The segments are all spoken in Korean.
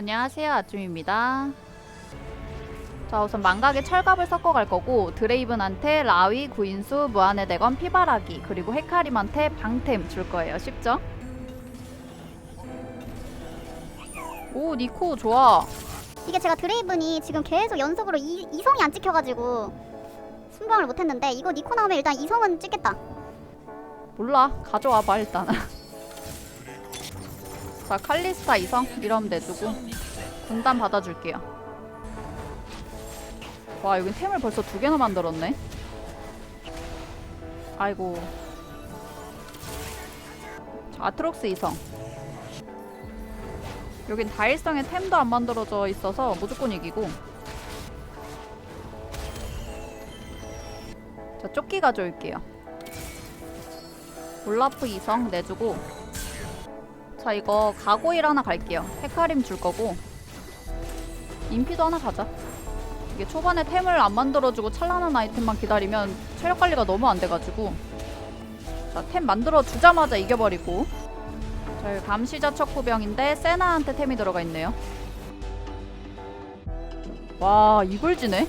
안녕하세요 아줌입니다. 자 우선 망각에 철갑을 섞어 갈 거고 드레이븐한테 라위, 구인수, 무한의 대건, 피바라기 그리고 헤카림한테 방템 줄 거예요. 쉽죠? 오 니코 좋아. 이게 제가 드레이븐이 지금 계속 연속으로 이, 이성이 안 찍혀가지고 순방을 못했는데 이거 니코 나오면 일단 이성은 찍겠다. 몰라. 가져와봐 일단 자 칼리스타 이성 이러면 내주고 군단 받아줄게요. 와 여긴 템을 벌써 두 개나 만들었네. 아이고. 자 아트록스 이성. 여긴 다일성에 템도 안 만들어져 있어서 무조건 이기고. 자 조끼 가져올게요. 올라프 이성 내주고 자 이거 가고일 하나 갈게요. 헤카림 줄 거고. 인피도 하나 가자. 이게 초반에 템을 안 만들어주고 찬란한 아이템만 기다리면 체력 관리가 너무 안 돼가지고. 자 템 만들어 주자마자 이겨버리고. 자 감시자 척후병인데 세나한테 템이 들어가 있네요. 와 이걸 지네?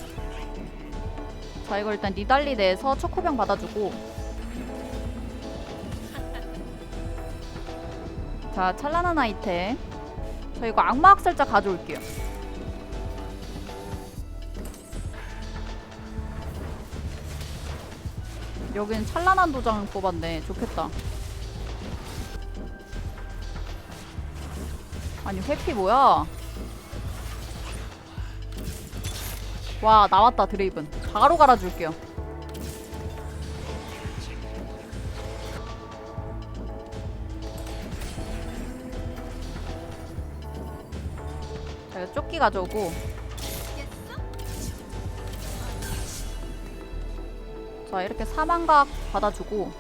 자 이거 일단 니달리 내에서 척후병 받아주고 자 찬란한 아이템. 저 이거 악마 학살자 가져올게요. 여긴 찬란한 도장 뽑았네. 좋겠다. 아니 회피 뭐야? 와 나왔다 드레이븐. 바로 갈아줄게요 조끼 가져오고. 자 이렇게 사망각 받아주고.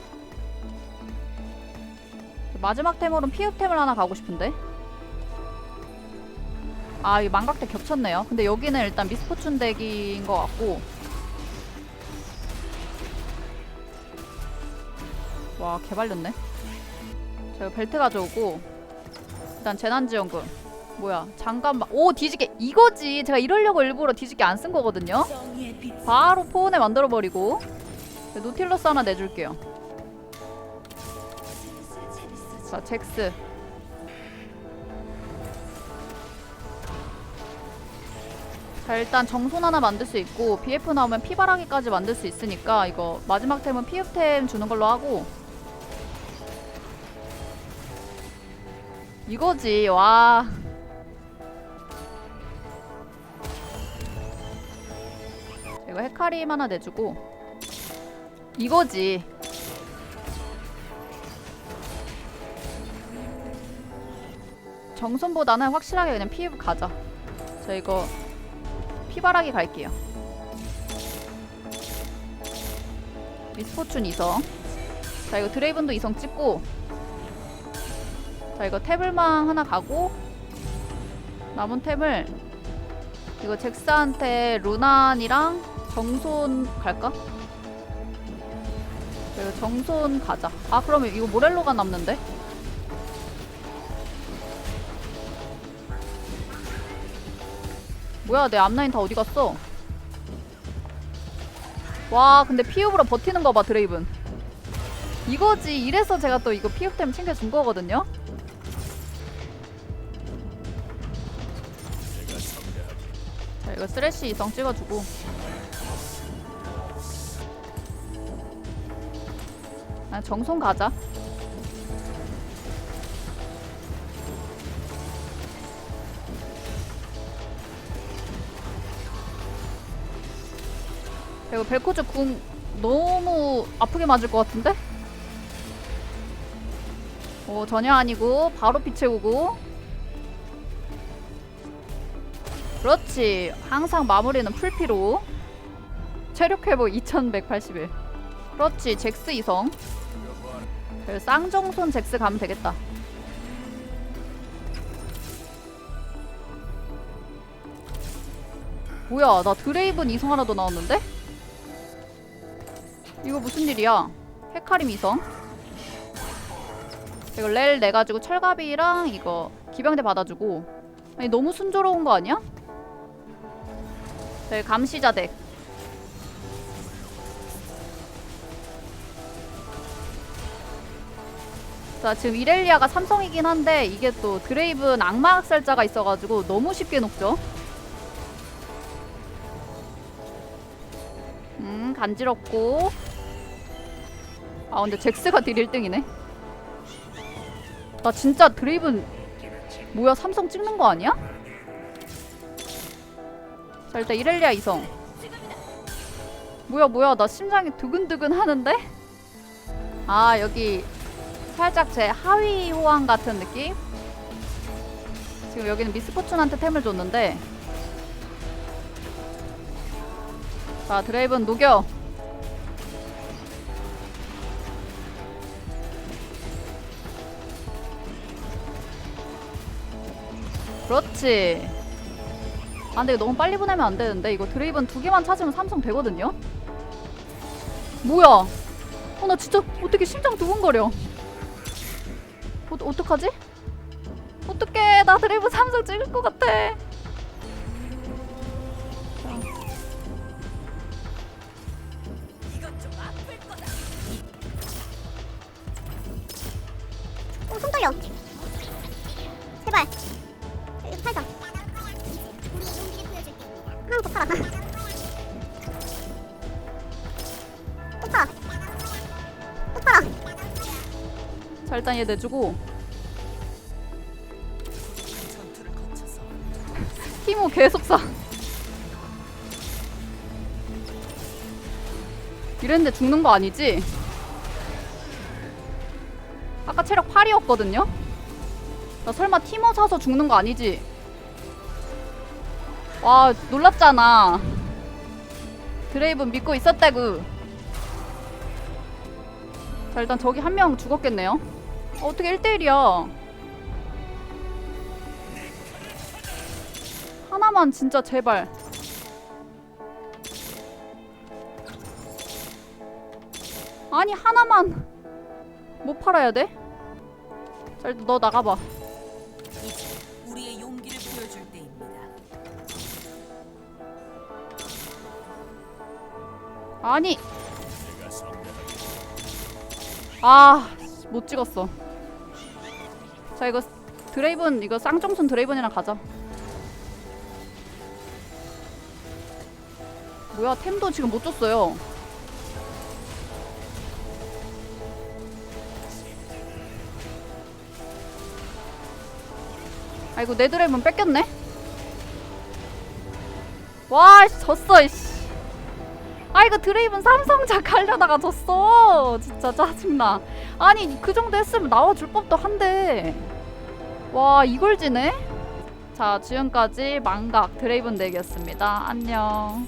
마지막 템으로는 피흡템을 하나 가고 싶은데? 아이 망각대 겹쳤네요. 근데 여기는 일단 미스포춘 덱인 것 같고. 와 개발렸네. 자 이거 벨트 가져오고. 일단 재난지원금 뭐야? 잠깐만 오 뒤집게. 이거지. 제가 이러려고 일부러 뒤집게 안 쓴 거거든요. 바로 포온에 만들어버리고. 노틸러스 하나 내줄게요. 자 잭스. 자 일단 정손 하나 만들 수 있고 BF 나오면 피바라기까지 만들 수 있으니까 이거 마지막 템은 피흡템 주는 걸로 하고. 이거지. 와 이거 헤카림 하나 내주고. 이거지. 정손보다는 확실하게 그냥 피흡 가자 저 이거 피바라기 갈게요. 미스포춘 이성. 자 이거 드레이븐도 이성 찍고. 자 이거 태블망 하나 가고. 남은 템을 이거 잭스한테 루난이랑 정손 갈까? 자, 이거 정손 가자 아 그러면 이거 모렐로가 남는데? 뭐야 내 앞라인 다 어디 갔어? 와 근데 피읍으로 버티는 거 봐 드레이븐 이거지 이래서 제가 또 이거 피읍템 챙겨준 거거든요 자 이거 쓰레쉬 이성 찍어주고 아 정손 가자. 이거 벨코즈 궁 너무 아프게 맞을 것 같은데? 오 전혀 아니고 바로 피 채우고. 그렇지. 항상 마무리는 풀피로. 체력 회복 2181 그렇지 잭스 이성 그 쌍정손 잭스 가면 되겠다 뭐야 나 드레이븐 이성 하나 더 나왔는데? 이거 무슨 일이야? 헤카림 이성. 이거 렐 내가지고 철갑이랑 이거 기병대 받아주고 아니 너무 순조로운 거 아니야? 저희 감시자 덱 자 지금 이렐리아가 삼성이긴 한데 이게 또 드레이브는 악마 학살자가 있어가지고 너무 쉽게 녹죠 음 간지럽고 아 근데 잭스가 딜 1등이네 나 진짜 드레이븐 뭐야 삼성 찍는 거 아니야? 자 일단 이렐리아 이성 뭐야 뭐야 나 심장이 두근두근 하는데? 아 여기 살짝 제 하위 호환 같은 느낌? 지금 여기는 미스포춘한테 템을 줬는데. 자 드레이븐 녹여. 그렇지. 아 근데 너무 빨리 보내면 안 되는데 이거 드레이븐 두 개만 찾으면 삼성 되거든요? 뭐야? 어나 진짜 어떻게 심장 두근거려 어, 어떡하지? 어떡해 나 드레이븐 삼성 찍을 것 같아 어, 손 떨려. 얘 내주고 티모 계속 사 이랬는데 죽는 거 아니지? 아까 체력 8이었거든요? 나 설마 티모 사서 죽는 거 아니지? 와 놀랍잖아 드레이븐 믿고 있었다구 자 일단 저기 한 명 죽었겠네요 어, 어떻게 1대1이야? 하나만 진짜 제발. 아니 하나만 못 팔아야 돼? 자 일단 너 나가봐. 우리의 용기를 보여줄 때입니다. 아니. 아 못 찍었어 자 이거 드레이븐 이거 쌍정순 드레이븐이랑 가자. 뭐야 템도 지금 못 줬어요. 아이고 내 드레이븐 뺏겼네? 와 씨, 졌어 이씨 아 이거 드레이븐 삼성작 가려다가 졌어. 진짜 짜증나. 아니 그 정도 했으면 나와줄 법도 한데. 와 이걸 지네? 자 지금까지 망각 드레이븐 덱이었습니다. 안녕